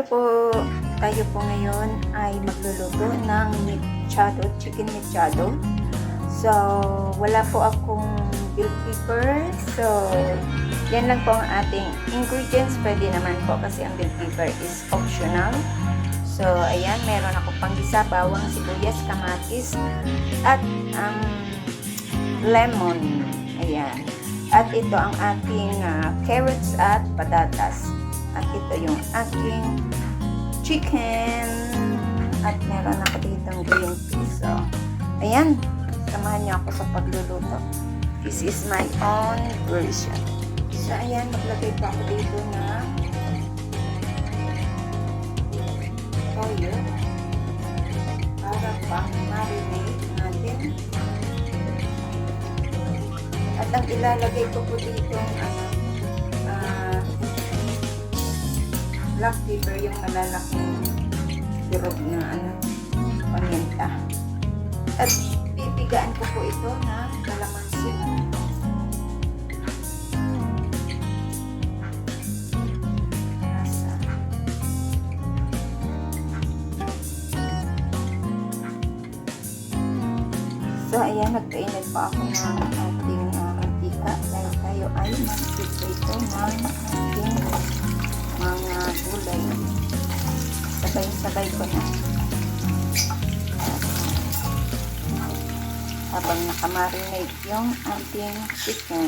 Hello po! Tayo po ngayon ay magluluto ng mechado, chicken mechado. So, wala po akong bill paper. So, yan lang po ang ating ingredients. Pwede naman po kasi ang bill paper is optional. So, ayan, meron ako panggisa, bawang, sibuyas, kamatis, at um, lemon. Ayan. At ito ang ating ah, carrots at patatas. At ito yung aking chicken. At meron ako dito green peas. So, ayan. Samahan niyo ako sa pagluluto. This is my own version. So, ayan. Maglagay pa ako dito na toyo para pang marinate natin. At ang ilalagay ko po dito ang ano, black pepper, yung malalaking sirog na ano, paminta. At pipigaan ko po ito na kalamansi. So, ayan, nagkainit pa ako ng ating uh, mantika dahil tayo ay mag-prito ng Sabay-sabay ko na. Habang nakamarinate yung ating chicken.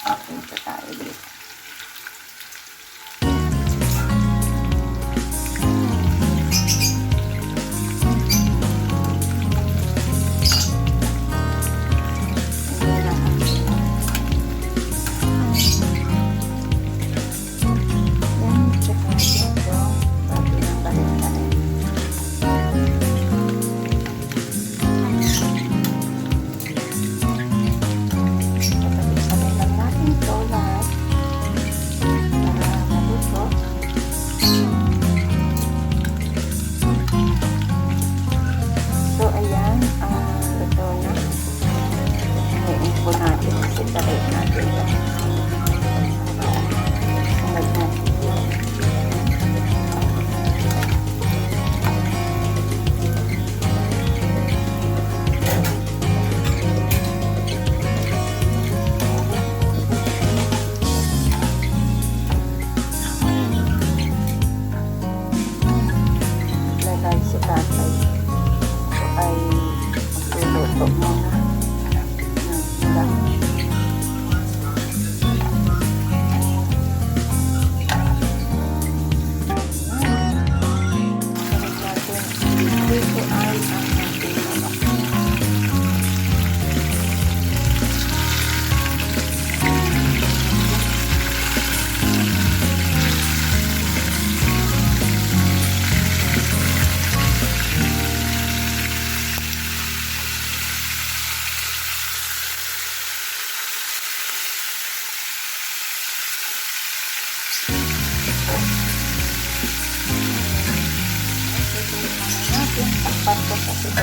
Okay, ito tayo dito.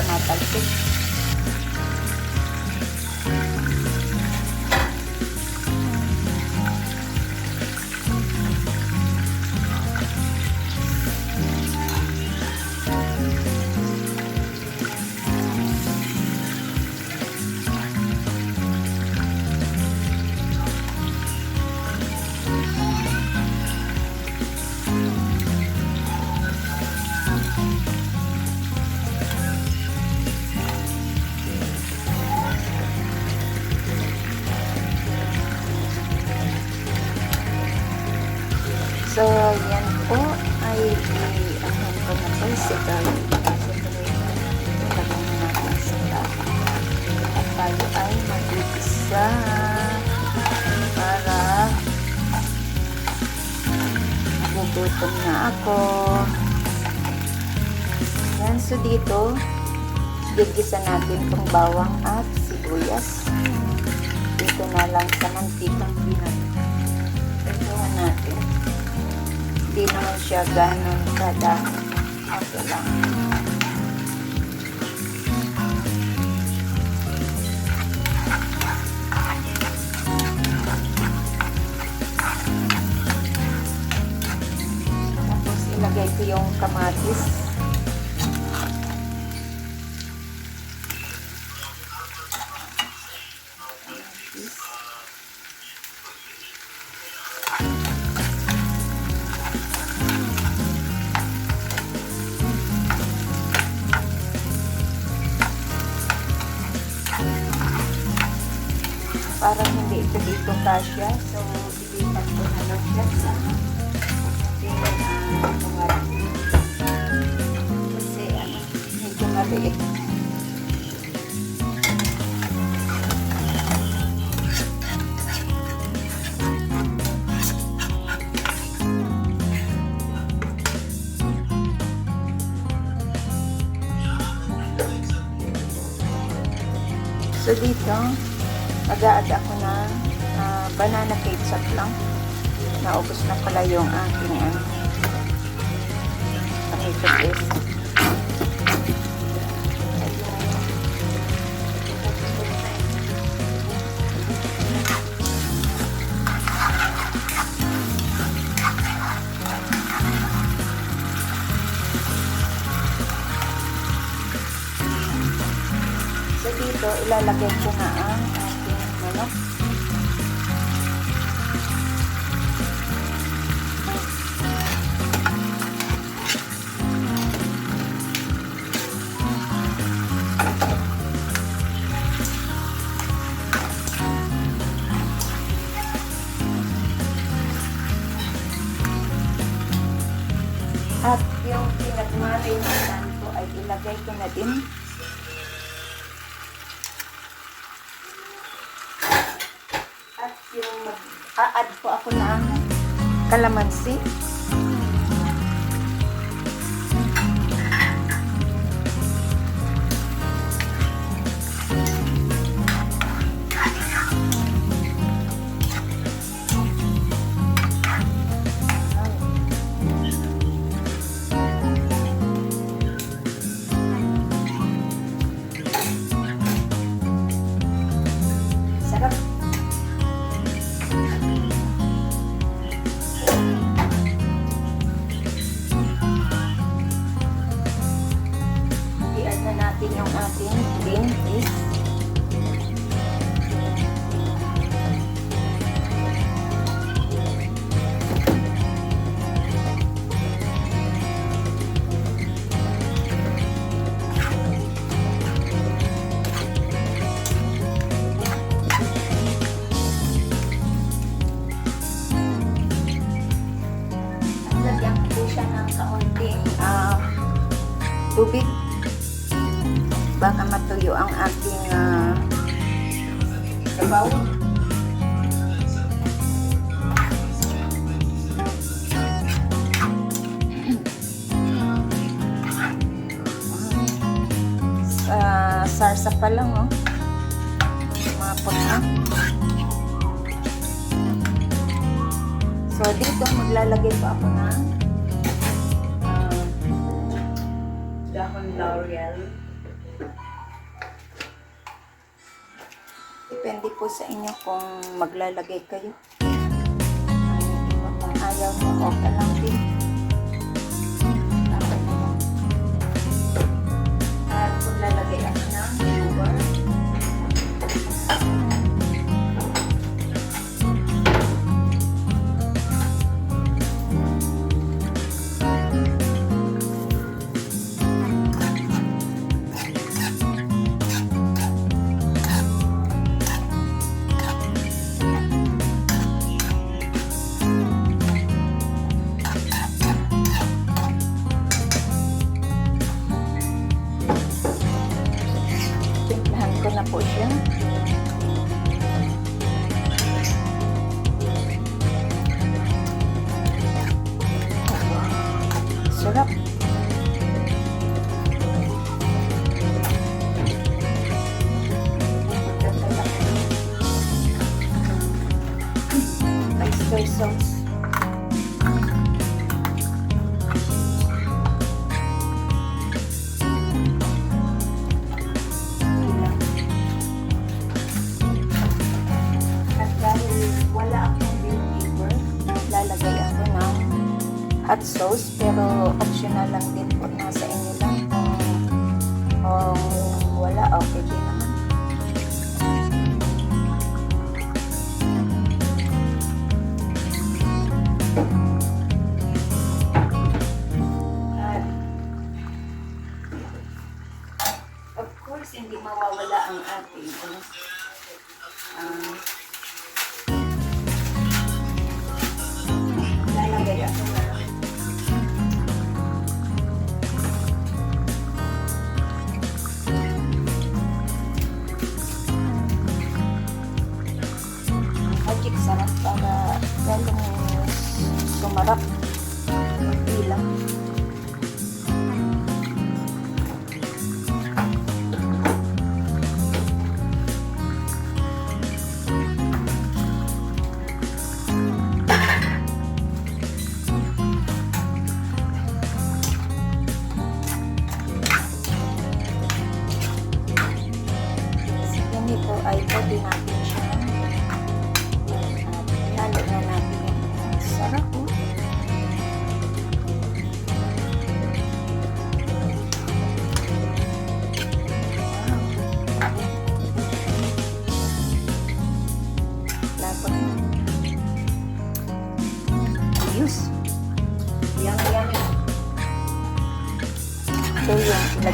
Ko kasi nagugutom na ako. Yan, so dito, gigisa natin itong bawang at sibuyas. Dito na lang sa mantikang pinag. Ito natin hindi naman siya ganun kadami. Okay lang. Kamatis. Kamatis. Parang hindi ito dito kasya. So, ilipat ko na lang siya sa maliit. So dito, mag-a-add ako ng ah, banana ketchup lang. Naubos na pala yung aking ano, tomato paste. Dito, ilalagay ko na ang ating manok. At yung pinagmarinatan ko ay ilagay ko na din At yung mag-a-add po ako ng kalamansi. Tubig. Baka matuyo ang ating uh, sabaw. Sa sarsa pa lang, oh. Mapot na. So, dito maglalagay pa ako ng dahon laurel. Depende po sa inyo kung maglalagay kayo. Ang ayaw mo, okay lang din. Ako ng hot sauce pero optional lang din po nasa inyo lang. Kung, kung wala okay din naman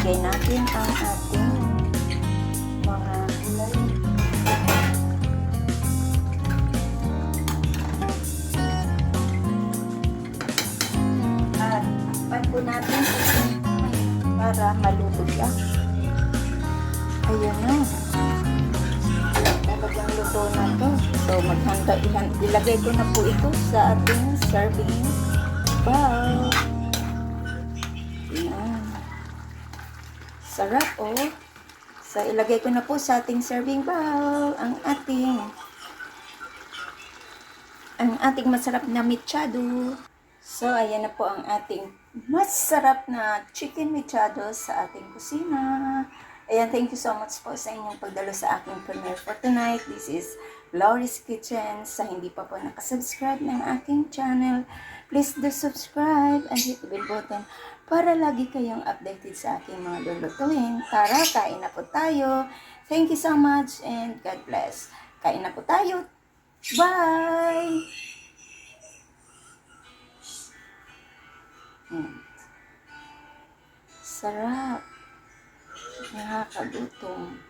ilagay natin ang ating mga gulay. At pan po natin para maluto siya. Ayan na. Talagang luto na to. So maghanda, ilagay ko na po ito sa ating serving bowl. Sarap oh. So ilagay ko na po sa ating serving bowl ang ating ang ating masarap na mechado. So, ayan na po ang ating masarap na chicken mechado sa ating kusina. Ayan, thank you so much po sa inyong pagdalo sa aking premiere for tonight. This is Laurie's Kitchen. Sa hindi pa po nakasubscribe ng aking channel, please do subscribe and hit the bell button para lagi kayong updated sa aking mga lulutuin. Tara, kain na po tayo. Thank you so much and God bless. Kain na po tayo. Bye! Hmm. Sarap. Nakakagutom.